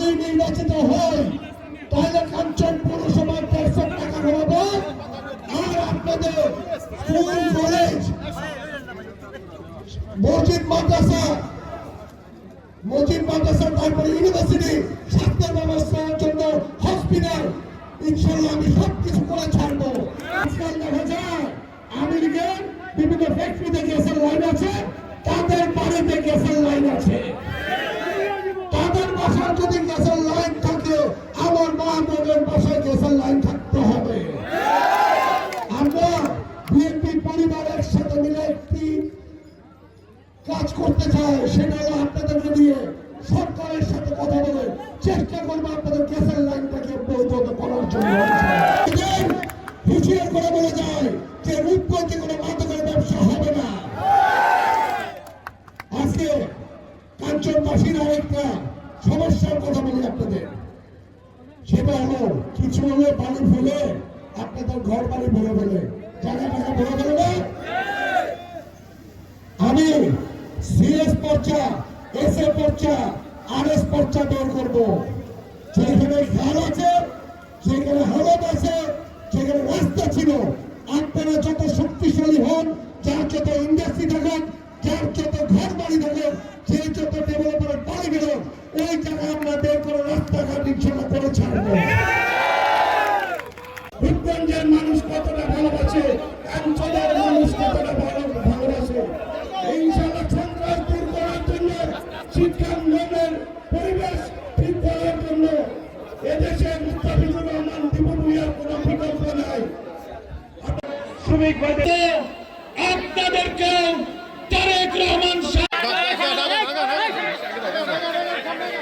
যদি নির্বাচিত হই তাহলে কাঞ্চন পৌরসভার দেড়শো টাকা ঘোরাবো আর আপনাদের স্কুল কলেজ, মসজিদ মাদ্রাসা মসজিদ মাদ্রাসা, তারপরে ইউনিভার্সিটি, স্বাস্থ্য ব্যবস্থার জন্য হসপিটাল। ইনশাল্লাহ আমি সব কিছু করে ছাড়বো। আজকাল দেখা যায় আমেরিকার বিভিন্ন ফ্যাক্টরিতে গ্যাসের লাইন আছে, তাদের বাড়িতে গ্যাসের লাইন আছে। বাসার যদি গ্যাসের লাইন থাকে আমার মা বাসায় গ্যাসের লাইন থাকতে হবে। আমরা বিএনপি পরিবার একসাথে মিলে একটি কাজ করতে চাই, সেটা হলো আপনাদেরকে নিয়ে সরকারের সাথে কথা বলে চেষ্টা করব আপনাদের গ্যাসের লাইনটাকে বৈধ করার জন্য। এদের করে বলে যায় যে রূপগঞ্জে কোনো মাদকের ব্যবসা হবে না। আজকে কাঞ্চনবাসীর আরেকটা সমস্যার কথা বলি আপনাদের। সেটা হলো, কিছু হলে পানি ফেলে আপনাদের ঘর বাড়ি ভরে ফেলে। জায়গা টাকা ভরে ফেলে না? আমি সিএস পর্চা এস এ পর্চা আর এস পর্চা বের করব। যেখানে খাল আছে, যেখানে হলদ আছে, যেখানে রাস্তা ছিল, আপনারা যত শক্তিশালী হন, যার যত ইন্ডাস্ট্রি থাকেন যার যত ঘর বাড়ি থাকেন যে যত বেরোন ওই জায়গায় আমরা বের করে রাস্তাঘাট ইনশাল্লাহ করে ছাড়বো রূপগঞ্জের মানুষ কতটা ভালোবাসে অঞ্চলের মানুষ কতটা ভালো ভালোবাসে। ইনশাল্লাহ সন্ত্রাস দূর করার জন্য শিক্ষাঙ্গনের পরিবেশ ঠিক করার জন্য এদেশে মুস্তাফিজুর রহমান দীপু ভূঁইয়ার কোনো বিকল্প নাই। শ্রমিক ভাইদের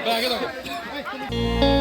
だけど。